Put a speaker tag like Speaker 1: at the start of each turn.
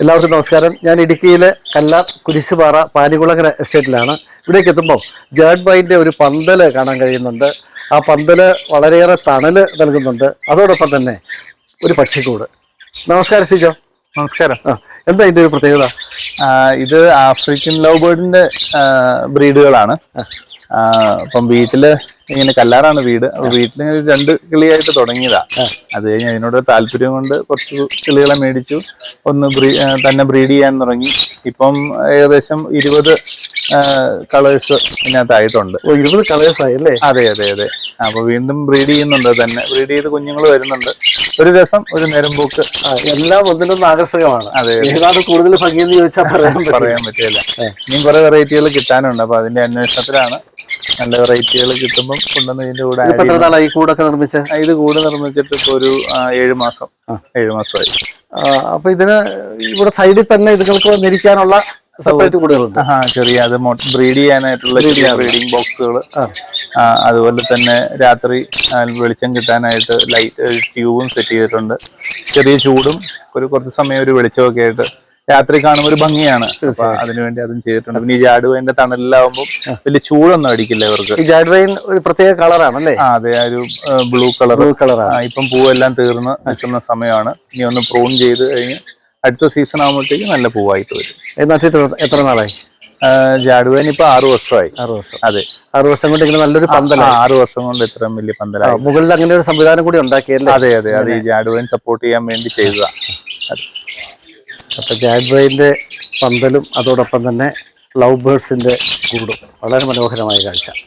Speaker 1: എല്ലാവർക്കും നമസ്കാരം. ഞാൻ ഇടുക്കിയിലെ കല്ലാർ കുരിശുപാറ പാനികുളങ്ങര എസ്റ്റേറ്റിലാണ്. ഇവിടേക്ക് എത്തുമ്പോൾ ജേർഡ് ബൈന്റെ ഒരു പന്തൽ കാണാൻ കഴിയുന്നുണ്ട്. ആ പന്തൽ വളരെയേറെ തണൽ നൽകുന്നുണ്ട്. അതോടൊപ്പം തന്നെ ഒരു പക്ഷിക്കൂട്. നമസ്കാരം സിജോ.
Speaker 2: നമസ്കാരം.
Speaker 1: ആ എന്താ ഇതിന്റെ ഒരു പ്രത്യേകത?
Speaker 2: ഇത് ആഫ്രിക്കൻ ലവ് ബേർഡിന്റെ ബ്രീഡുകളാണ്. അപ്പം വീട്ടിൽ ഇങ്ങനെ കല്ലാറാണ് വീട്. വീട്ടിൽ രണ്ട് കിളിയായിട്ട് തുടങ്ങിയതാ. അത് കഴിഞ്ഞ് അതിനോട് താല്പര്യം കൊണ്ട് കുറച്ച് കിളികളെ മേടിച്ചു. ഒന്ന് ബ്രീ തന്നെ ബ്രീഡ് ചെയ്യാൻ തുടങ്ങി. ഇപ്പം ഏകദേശം ഇരുപത് കളേഴ്സ് ഇതിനകത്തായിട്ടുണ്ട്.
Speaker 1: ഓ ഇരുപത് കളേഴ്സായി അല്ലേ?
Speaker 2: അതെ അതെ അതെ. അപ്പൊ വീണ്ടും ബ്രീഡ് ചെയ്യുന്നുണ്ട് തന്നെ. ബ്രീഡ് ചെയ്ത് കുഞ്ഞുങ്ങൾ വരുന്നുണ്ട്. ഒരു രസം ഒരു നേരം പോക്ക്.
Speaker 1: എല്ലാം ഒന്നിനൊന്നും ആകർഷകമാണ്.
Speaker 2: അതെ.
Speaker 1: ഏതാണ് കൂടുതൽ ഭംഗിയെന്ന് ചോദിച്ചാൽ പറയാൻ
Speaker 2: പറയാൻ പറ്റില്ല. ഇനിയും കുറെ വെറൈറ്റികൾ കിട്ടാനുണ്ട്. അപ്പൊ അതിന്റെ അന്വേഷണത്തിലാണ് നല്ല വെറൈറ്റികൾ കിട്ടുമ്പോൾ കൊണ്ടുവന്ന് ഇതിന്റെ കൂടെ
Speaker 1: എത്ര നാളായി കൂടൊക്കെ നിർമ്മിച്ച.
Speaker 2: ഇത് കൂട് നിർമ്മിച്ചിട്ട് ഇപ്പൊ ഒരു ഏഴു മാസം. ഏഴ് മാസമായി.
Speaker 1: അപ്പൊ ഇതിന് ഇവിടെ സൈഡിൽ തന്നെ ഇതുങ്ങൾക്ക് വന്നിരിക്കാനുള്ള സെപ്പറേറ്റ് കൂടുകളുണ്ട്.
Speaker 2: ആഹാ ചെറിയ അത് ബ്രീഡ് ചെയ്യാനായിട്ടുള്ള ചെറിയ ബ്രീഡിംഗ് ബോക്സുകൾ അതുപോലെ തന്നെ രാത്രി വെളിച്ചം കിട്ടാനായിട്ട് ലൈറ്റ് ട്യൂബും സെറ്റ് ചെയ്തിട്ടുണ്ട്. ചെറിയ ചൂടും ഒരു കുറച്ച് സമയം ഒരു വെളിച്ചമൊക്കെ ആയിട്ട് രാത്രി കാണുമ്പോൾ ഒരു ഭംഗിയാണ്. അപ്പൊ അതിനുവേണ്ടി അതും ചെയ്തിട്ടുണ്ട്. പിന്നെ ഈ ജാടുവിന്റെ തണലിലാവുമ്പോൾ വലിയ ചൂടൊന്നും അടിക്കില്ല ഇവർക്ക്.
Speaker 1: ഈ ജാഡുവൈൻ ഒരു പ്രത്യേക കളറാണ്
Speaker 2: അല്ലേ അതെ ഒരു ബ്ലൂ കളർ
Speaker 1: ബ്ലൂ കളറാണ്
Speaker 2: ഇപ്പം പൂവെല്ലാം തീർന്ന് നിൽക്കുന്ന സമയമാണ്. ഇനി ഒന്ന് പ്രൂൺ ചെയ്ത് കഴിഞ്ഞ് അടുത്ത സീസൺ ആകുമ്പോഴത്തേക്ക് നല്ല പൂവായിട്ട് വരും.
Speaker 1: എത്ര നാളായി?
Speaker 2: ജാഡുവേൻ ഇപ്പൊ ആറു വർഷമായി.
Speaker 1: ആറു വർഷം.
Speaker 2: അതെ.
Speaker 1: ആറു വർഷം കൊണ്ട് ഇങ്ങനെ നല്ലൊരു പന്തല
Speaker 2: ആറു വർഷം കൊണ്ട് ഇത്രയും വലിയ പന്തല
Speaker 1: മുകളിൽ അങ്ങനെ ഒരു സംവിധാനം കൂടി ഉണ്ടാക്കിയല്ലേ?
Speaker 2: അതെ അതെ അത്. ഈ ജാഡുവേൻ സപ്പോർട്ട് ചെയ്യാൻ വേണ്ടി ചെയ്തതാ.
Speaker 1: അപ്പൊ ജാഡ്വൈന്റെ പന്തലും അതോടൊപ്പം തന്നെ ലവ് ബേർഡ്സിന്റെ കൂടും. വളരെ മനോഹരമായ കാഴ്ച.